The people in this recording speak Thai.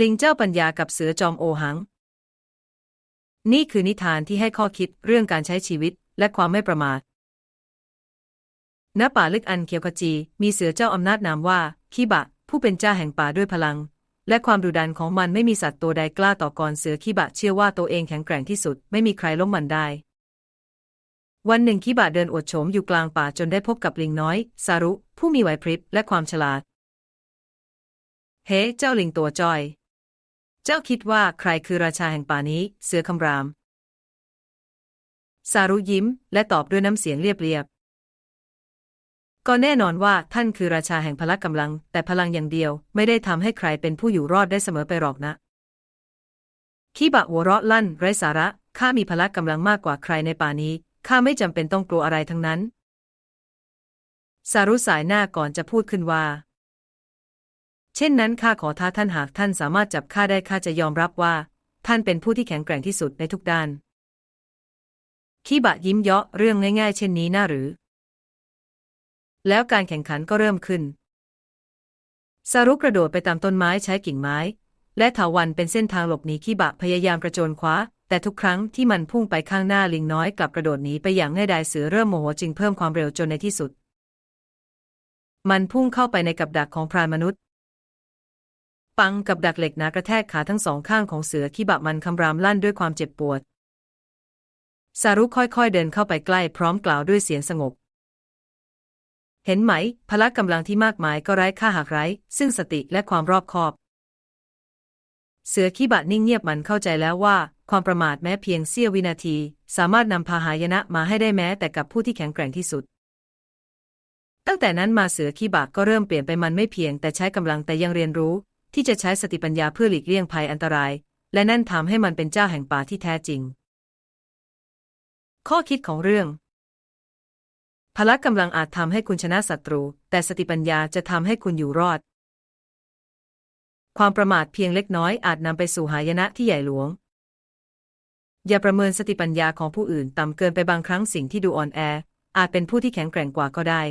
ลิงเจ้าปัญญากับเสือจอมโอหัง นี่คือนิทานที่ให้ข้อคิดเรื่องการใช้ชีวิตและความไม่ประมาท ณ ป่าลึกอันเขียวขจี มีเสือเจ้าอำนาจนามว่าคิบะ ผู้เป็นเจ้าแห่งป่าด้วยพลัง และความดุดันของมันไม่มีสัตว์ตัวใดกล้าต่อกรเสือคิบะเชื่อว่าตัวเองแข็งแกร่งที่สุด ไม่มีใครล้มมันได้ วันหนึ่งคิบะเดินอวดโฉมอยู่กลางป่าจนได้พบกับลิงน้อย ซารุ ผู้มีไหวพริบและความฉลาด เฮ้ เจ้าลิงตัวจอย เจ้าคิดว่าใครคือราชาแห่งป่านี้ เสือคำรามซารุยิ้ม และตอบด้วยน้ำเสียงเรียบๆก็แน่นอนว่าท่านคือราชาแห่งพละกำลัง แต่พลังอย่างเดียวไม่ได้ทำให้ใครเป็นผู้อยู่รอดได้เสมอไปหรอกนะคีบะหัวเราะลั่น ไร้สาระ ข้ามีพละกำลังมากกว่าใครในป่านี้ ข้าไม่จำเป็นต้องกลัวอะไรทั้งนั้นซารุสายหน้าก่อนจะพูดขึ้นว่า เช่นนั้นข้าขอท้าท่านหากท่านสามารถจับข้าได้ข้าจะยอมรับว่า ท่านเป็นผู้ที่แข็งแกร่งที่สุดในทุกด้าน คีบะยิ้มเยาะเรื่องง่ายๆ เช่นนี้น่าหรือ แล้วการแข่งขันก็เริ่มขึ้นซารุกระโดดไปตามต้นไม้ใช้กิ่งไม้ และเถาวันเป็นเส้นทางหลบหนีคีบะพยายามกระโจนคว้า แต่ทุกครั้งที่มันพุ่งไปข้างหน้าลิงน้อยกลับกระโดดหนีไปอย่างง่ายดายเสือเริ่มโมโหจึงเพิ่มความเร็วจนในที่สุด มันพุ่งเข้าไปในกับดักของพรานมนุษย์ ปังกับดักเหล็กหนากระแทกขาทั้งสองข้างของเสือคีบะมันคำรามลั่นด้วยความเจ็บปวด ซารุค่อยๆเดินเข้าไปใกล้พร้อมกล่าวด้วยเสียงสงบ เห็นไหม พละกำลังที่มากมายก็ไร้ค่าหากไร้ ซึ่งสติและความรอบคอบ เสือขี้บะนิ่งเงียบมันเข้าใจแล้วว่า ความประมาทแม้เพียงเสี้ยววินาที สามารถนำพาหายนะมาให้ได้แม้แต่กับผู้ที่แข็งแกร่งที่สุดตั้งแต่นั้นมาเสือขี้บะก็เริ่มเปลี่ยนไปมันไม่เพียงแต่ใช้กำลังแต่ยังเรียนรู้ ที่จะใช้สติปัญญาเพื่อหลีกเลี่ยงภัยอันตราย และนั่นทำให้มันเป็นเจ้าแห่งป่าที่แท้จริง ข้อคิดของเรื่อง พละกำลังอาจทำให้คุณชนะศัตรู แต่สติปัญญาจะทำให้คุณอยู่รอด ความประมาทเพียงเล็กน้อยอาจนำไปสู่หายนะที่ใหญ่หลวง อย่าประเมินสติปัญญาของผู้อื่นต่ำเกินไปบางครั้งสิ่งที่ดูอ่อนแออาจเป็นผู้ที่แข็งแกร่งกว่าก็ได้